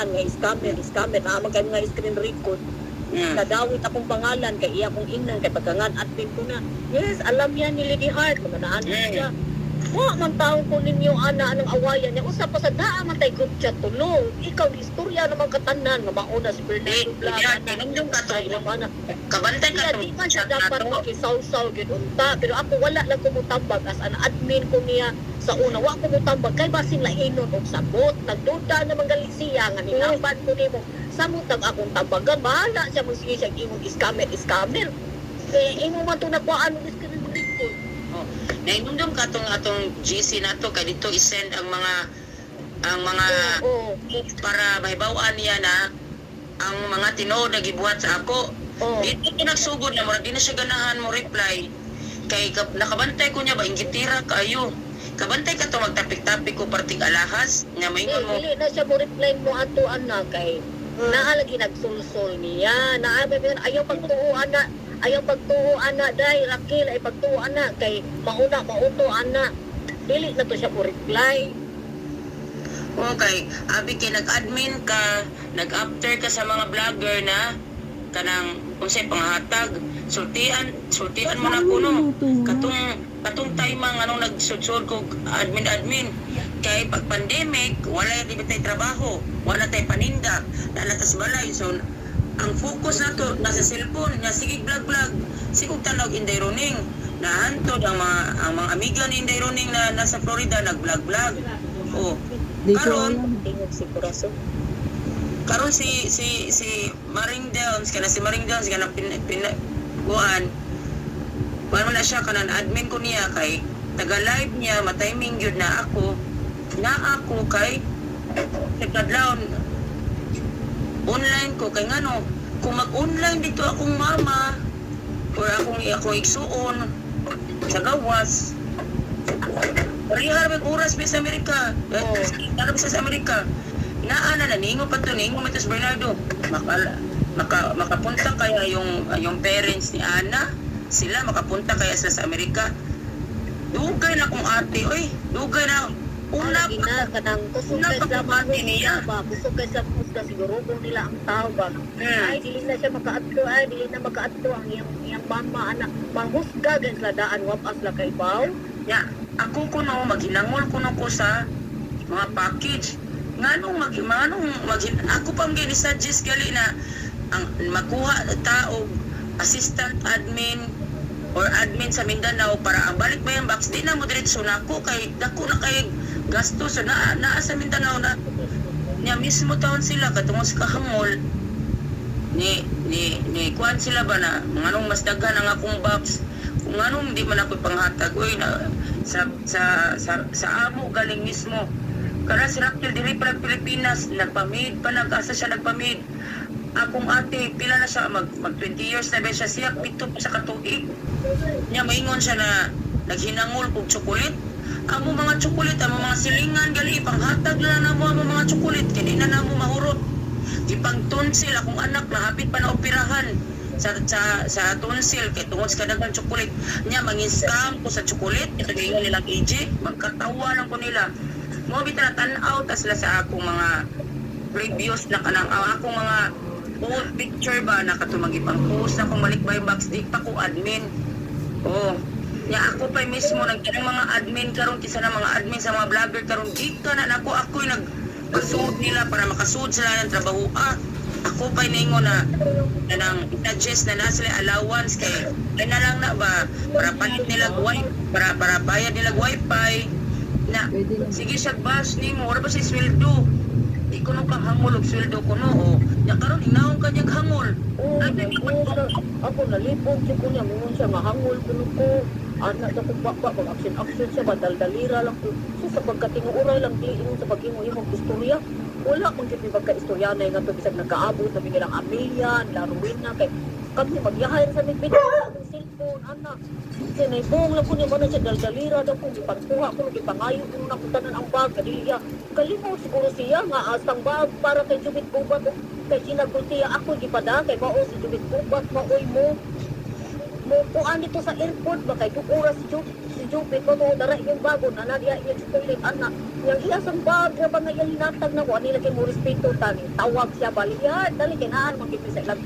nga scammer, scammer, na magkano nga screen record. Mm. Kadawit akong pangalan, kay iya kong inan, kay pagkangan admin ko na. Yes, alam yan ni Lady Heart, mga naan Mm. siya. Wa man taong ko ninyo ana anong awayan niya. Usa pa sa daa man tay group chat tulong. Ikaw istorya naman katanan nga mauna si Bernardo Di, Blanc. di, di, nandun ka to. Ay, ilang ana. Kabantay ka di man siya na dapat to. makisaw-saw gid unta. Pero ako wala lang kumutambag as an admin ko niya sa una. Wa kumutambag kay basin lainon og sabot. Nagduda naman gali siya nga nilaban ko nimo. Samot ang akong tambagan. Bahala siya mo sige siya imong scammer, scammer. Kaya imo man to nakuhaan ng screen record. Oh. Nainundom ka tong atong GC na to kay dito isend ang mga ang mga Oo. para mahibaw-an niya na ang mga tinuod na gibuhat sa ako. Oo. Dito ko nagsugod na mo, di na siya ganahan mo reply. Kay ka- nakabantay ko niya ba ingitira kayo. Kabantay ka to magtapik-tapik ko parting alahas nga maingon mo. Dili na siya mo reply mo ato anak kay naalagi nagsulsol niya. Mo ayaw pagtuo ana. Ayaw pagtuo ana dai Rakil ay pagtuo ana kay mauna mauto ana. Dili na to siya mo reply. Okay, abi kay nag-admin ka, nag-after ka sa mga vlogger na kanang unsay panghatag. Sultian, sultian mo na kuno. Katong katong time ang anong nagsudsod ko admin admin kay pag pandemic wala di tay trabaho wala tay paninda nalatas balay so ang focus na to nasa cellphone nga sige vlog vlog. Sigog tanaw inday running nahantod ang mga ang mga amiga ni inday running na nasa Florida nag vlog. Vlog oh karon karon si si si Maring Downs kana si Maring Downs kana pin, pin kuan. Kuan na siya kanan admin ko niya kay taga live niya matiming gyud na ako. Na ako kay kadlawon online ko kay ngano kung mag-online dito akong mama or akong akong igsuon sa gawas Parihar may oras sa Amerika? Ano ba sa Amerika? Naana na ningo pa to ningo Matos Bernardo. Maka, maka, makapunta kaya yung yung parents ni Ana sila makapunta kaya sila sa Amerika. Dugay na kung ate, oy, dugay na una Una na kanang kusog pa sa kumati niya. ba kusog kay sa musga siguro kung nila ang tao ba. Hmm. Ay dili na siya makaadto ay dili na makaadto ang iyang iyang mama anak manghusga gan sila daan wapas la kay baw. Ya, ako ko no maghinangol ko no ko sa mga package. Nganong mag nganong maghin ako pang gini-suggest gali na ang makuha tao assistant admin or admin sa Mindanao para ang balik ba yung box di na mo diretso na ako kay dako na kay gasto so na naa sa Mindanao na niya mismo taon sila katungod sa kahangol ni ni ni kuan sila ba na nganong mas daghan ang akong box kung nganong di man ako panghatag oy na sa sa sa, sa amo galing mismo. Kara si Raquel dili pa Pilipinas nagpamid pa nag-asa siya nagpamid. Akong ate pila na siya mag, mag 20 years na ba siya siya pito sa katuig. Niya maingon siya na naghinangol og chocolate amo mga chocolate amo mga silingan gali panghatag na na mo amo mga kay di na namo mahurot. Gipang tonsil akong anak na hapit pa na operahan. Sa sa sa tonsil kay tungod sa kadagang chocolate nya mangin scam ko sa chocolate ito gingon nilang AJ magkatawa lang ko nila. Mo bitaw na tan-aw ta sila sa akong mga reviews na kanang ang akong mga old picture ba na katumang ipang post akong malikbay box di pa ko admin. Oh nya ako pa mismo nagtanong mga admin karon kisa na mga admin sa mga vlogger karon. Di ka na nako ako nag pasuod nila para makasuod sila ng trabaho. Ah ako pa ningo na na nang suggest na na sila allowance kay ay na lang na ba para palit nila wifi para para bayad nila wifi. Na sige siya bash nimo wala ba siya sweldo. Di ko no kang hangol og sweldo ko no o nya karon inawon kanyang hangol. Oo, Ay, ay, ako nalipog siya ko niya, mingon siya, mahangol ko no ko. Anak na kong baba, pag action-action siya, badal-dalira lang ko. So, sa pagkatinuuray lang, di ingon sa pag-imo-imong istorya. Wala mong kiti pagka-istorya na nga bisag nagkaabot, sabi nilang Amelia, laruin na, kay kami magyahay sa video, ang cellphone, anak. Kasi naibong lang ko niya, mana siya dal-dalira daw ko, ipagkuha ko, ipangayo ko na kutanan ang bag, kadiliya. Kalimot siguro siya nga, asang bag para kay Jubit Bubat, kay sinagol siya ako gipada kay mao si Jubit Bubat maoy mo mo kuan dito sa airport ba kay oras si Jubit si Jupi ko mo dara yung bago na nagya yung sa toilet anak. Yang iya sa bag ba nga ilinatag na ko anila kay mo respeto tani. Tawag siya bali. Ya, dali kinaan mo kiti sa ilang